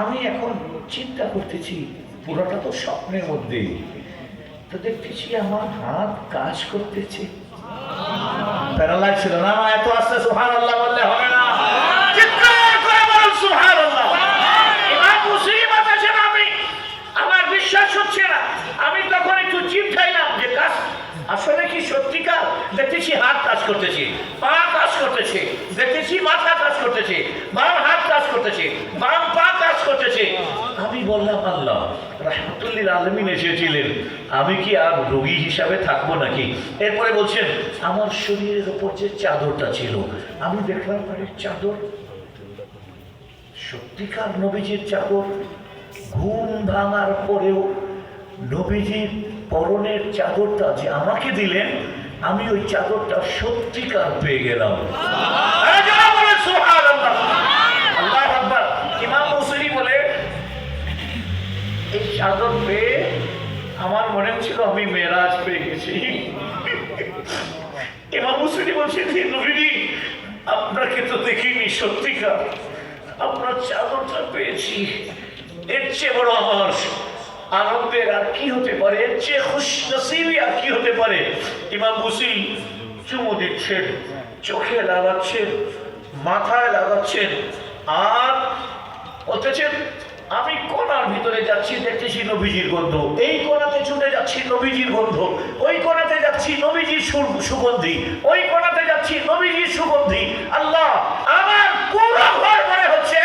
আমি এখন চিন্তা করতেছি, পুরোটা তো স্বপ্নের মধ্যে তো দেখতেছি আমার হাত কাজ করতেছে। প্যারালাইজ ছিল না এত আস্তে সুহান আল্লাহ বললে হবে না। আসলে কি সত্যিকার? দেখতেছি হাত কাজ করতেছে, পা কাজ করতেছে, দেখতেছি মাথা কাজ করতেছে, বাম হাত কাজ করতেছে, বাম পা করতেছে আমি বললাম, আল্লাহ, রহমতুল্লিল আলমিন এসেছিলেন। আমি কি আর রোগী হিসাবে থাকব নাকি? এরপরে বলছেন, আমার শরীরের উপর যে চাদরটা ছিল, আমি দেখলাম আরে চাদর সত্যিকার নবীজির চাদর। ঘুম ভাঙার পরেও নবীজির পরনের চাদরটা যে আমাকে দিলেন, আমি ওই চাদরটা সত্যিকার পেয়ে গেলাম আরে যারা বলে সুবহানাল্লাহ। আল্লাহু আকবার। ইমাম মুসরি বলে এই চাদর পেয়ে আমার মনে হচ্ছিল আমি মেরাজ পেয়ে গেছি। ইমাম মুসরি বলছেন আপনাকে তো দেখিনি সত্যিকার। আপনার চাদরটা পেয়েছি। এর চেয়ে বড় আমার আনন্দের আর কি হতে পারে? এর চেয়ে খুশ নসিবি আর কি হতে পারে? ইমাম মুসিল চুমু দিচ্ছেন, চোখে লাগাচ্ছেন, মাথায় লাগাচ্ছেন, আর বলতেছেন আমি কোনার ভিতরে যাচ্ছি, দেখতেছি নবীজির গন্ধ। এই কোনাতে ছুটে যাচ্ছি নবীজির গন্ধ। ওই কোনাতে যাচ্ছি নবীজির সুগন্ধি। ওই কোনাতে যাচ্ছি নবীজির সুগন্ধি। আল্লাহ, আমার পুরো ঘর মনে হচ্ছে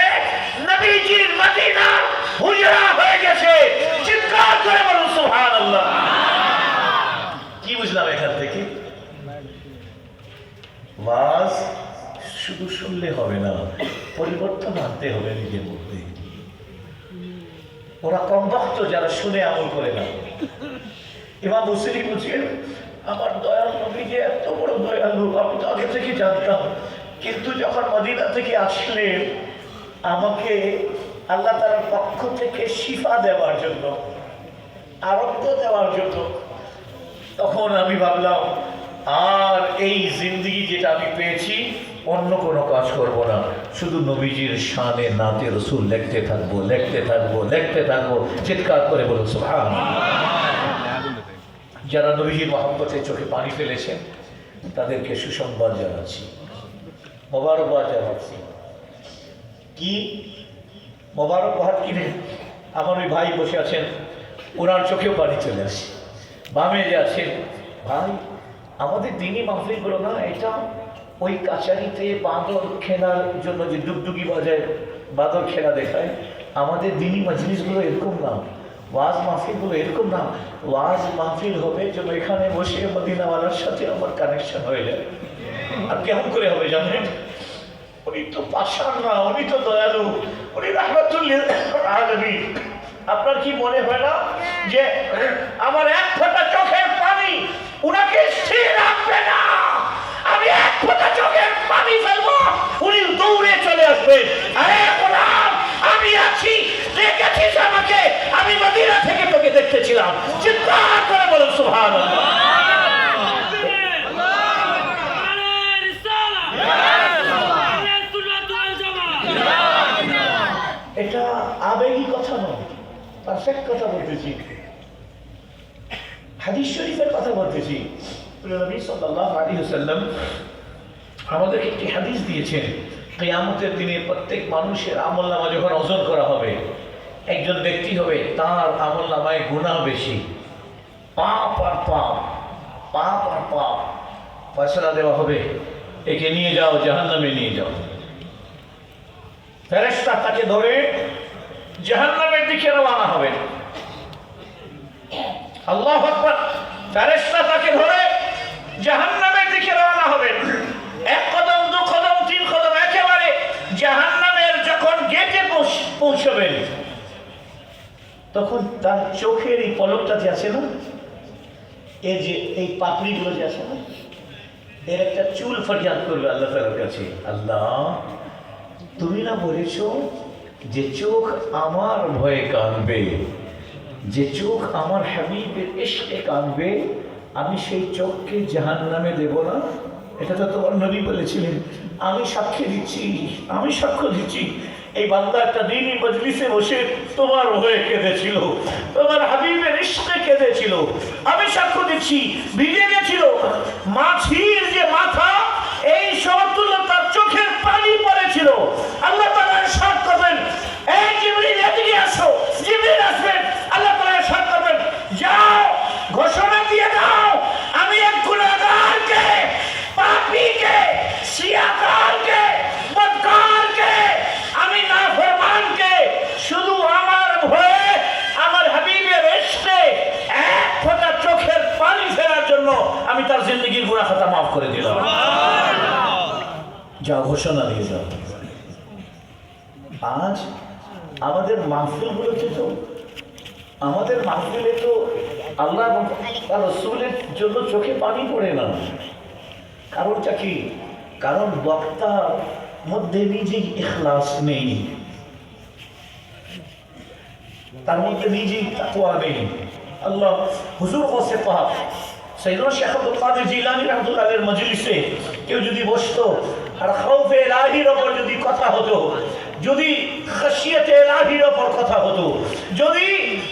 নবীজির মদিনা হুজরা হয়ে গেছে। চিৎকার করে বলুন, সুবহানাল্লাহ। কি বুঝলাম এখান থেকে? শুধু শুনলে হবে না, পরিবর্তন আনতে হবে নিজের মধ্যে। ওরা কম ভক্ত যারা শুনে আমল করে না। এবার মুসলিম বলছেন, আমার দয়াল নবী যে এত বড় দয়াল দয়ালু আমি তো আগে থেকে জানতাম। কিন্তু যখন মদিনা থেকে আসলেন, আমাকে আল্লাহ তার পক্ষ থেকে শিফা দেওয়ার জন্য, আরোগ্য দেওয়ার জন্য তখন আমি ভাবলাম, আর এই জিন্দগি যেটা আমি পেয়েছি অন্য কোনো কাজ করব না। শুধু নবীজির শানে নাতে রসুল লিখতে থাকব লিখতে থাকব লিখতে থাকব, চিৎকার করে বলুন সুবহান যারা নবীজির মহব্বতে চোখে পানি ফেলেছেন তাদেরকে সুসংবাদ জানাচ্ছি। মোবারকবাদ জানাচ্ছি। কি? মোবারকবাদ কিনে আমার ওই ভাই বসে আছেন, ওনার চোখেও পানি চলে আসে। বামে যে আছেন ভাই, আমাদের দিনই মাহফিলগুলো না, এটা ওই কাছারিতে বাঁদর খেলার জন্য যে ডুগডুগি বাজায় বাঁদর খেলা দেখায়, আমাদের দিনই মজলিসগুলো এরকম না। ওয়াজ মাহফিলগুলো এরকম না। ওয়াজ মাহফিল হবে যেন এখানে বসে মদিনাওয়ালার সাথে আমার কানেকশন হয়ে যায়। আর কেমন করে হবে জানেন? উনি তো পাশান না, উনি তো দয়ালু। উনি রহমতুল্লিল আপনার কি মনে হয় না যে আমার এক ফোঁটা চোখের পানি উনাকে স্থির রাখবে না? আমি এক ফোঁটা চোখের পানি ফেলব উনি দৌড়ে গোলাম, আমি আছি। দেখেছিস আমাকে? আমি মদিনা থেকে তোকে দেখতেছিলাম। চিৎকার করে বলুন সুভান এটা আবেগী কথা নয় পারফেক্ট কথা বলতেছি। হাদিস শরীফের কথা বলতেছি। নবী সাল্লাল্লাহু আলাইহি ওয়াসাল্লাম আমাদেরকে একটি হাদিস দিয়েছেন। কিয়ামতের দিনে প্রত্যেক মানুষের আমল নামা যখন ওজন করা হবে, একজন ব্যক্তি হবে, তার আমল নামায় গুণা বেশি। পাপ আর পাপ পাপ আর পাপ। ফয়সলা দেওয়া হবে। একে নিয়ে যাও, জাহান্নামে নিয়ে যাও। ফেরেশতা তাকে ধরে জাহান্নামের দিকে রওনা হবে। আল্লাহ ফেরেশতা তাকে ধরে জাহান্নামের দিকে রওনা হবে এক কদম দু কদম তিন কদম একেবারে জাহান্নামের যখন গেটে পৌঁছ- পৌঁছবেন তখন তার চোখের এই পলকটা যে আছে না এই যে এই পাপড়িগুলো যে আছে না, এর একটা চুল ফরিয়াদ করবে আল্লাহ তালার কাছে। আল্লাহ, তুমি না বলেছ যে চোখ আমার ভয়ে কাঁদবে যে চোখ আমার হাবিবের এসে কাঁদবে আমি সেই চোখকে জাহান নামে দেব না? এটা তো তোমার নবী বলেছিলেন। আমি সাক্ষী দিচ্ছি, আমি সাক্ষ্য দিচ্ছি। এই বান্দা একটা দিনই মজলিসে বসে তোমার হয়ে কেঁদেছিল, তোমার হাবিবের ইস্কে কেঁদেছিল। আমি সাক্ষ্য দিচ্ছি, ভিজে গেছিল। মাছির যে মাথা, এই সমতুল্য তার চোখের পানি পড়েছিল। আল্লাহ খাতা মাফ করে দিলাম। যা ঘোষণা দিয়ে যাও। আজ আমাদের মাহফিলগুলোতে তো? আমাদের মাহফিলে তো আল্লাহ রসুলের জন্য চোখে পানি পড়ে না। কারণটা কি? কারণ বক্তার মধ্যে নিজেই ইখলাস নেই। তার মধ্যে নিজেই তাকওয়া নেই। আল্লাহ হুজুর কসে পাক সৈয়দনা শেখ আব্দুল কাদের জিলানী রহমতুল্লাহের মজলিসে কেউ যদি বসতো, আর খাউফে এলাহির ওপর যদি কথা হতো, যদি খাসিয়তে এলাহির ওপর কথা হতো, যদি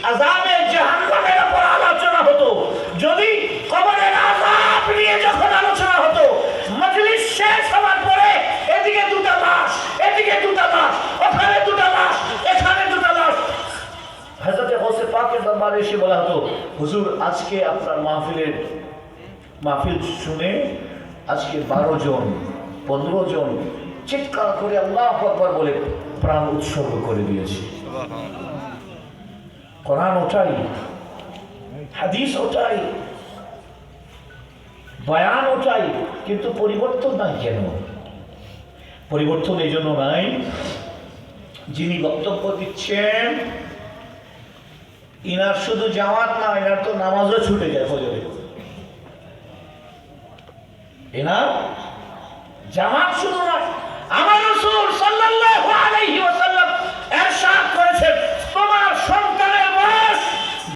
আজাবে জাহান্নামের ওপর আলোচনা হতো, যদি কবরের আযাব নিয়ে যখন আলোচনা হতো, মজলিস শেষ হওয়ার পরে এদিকে দুটা মাস এদিকে দুটা মাস ওখানে দুটা মাস এখানে দুটা মাস হজরতে হোসে পাকের দরবারে এসে বলা হতো, হুজুর, আজকে আপনার মাহফিলের মাহফিল শুনে আজকে বারো জন, পনেরো জন চিৎকার করে আল্লাহ আকবর বলে প্রাণ উৎসর্গ করে দিয়েছে। কোরআন ওটাই, হাদিস ওটাই, বয়ান ওটাই, কিন্তু পরিবর্তন নাই কেন? পরিবর্তন এই জন্য নাই, যিনি বক্তব্য দিচ্ছেন, ইনার শুধু জামাত না এনার তো নামাজও ছুটে যায় ফজরে। এনার জামাত শুধু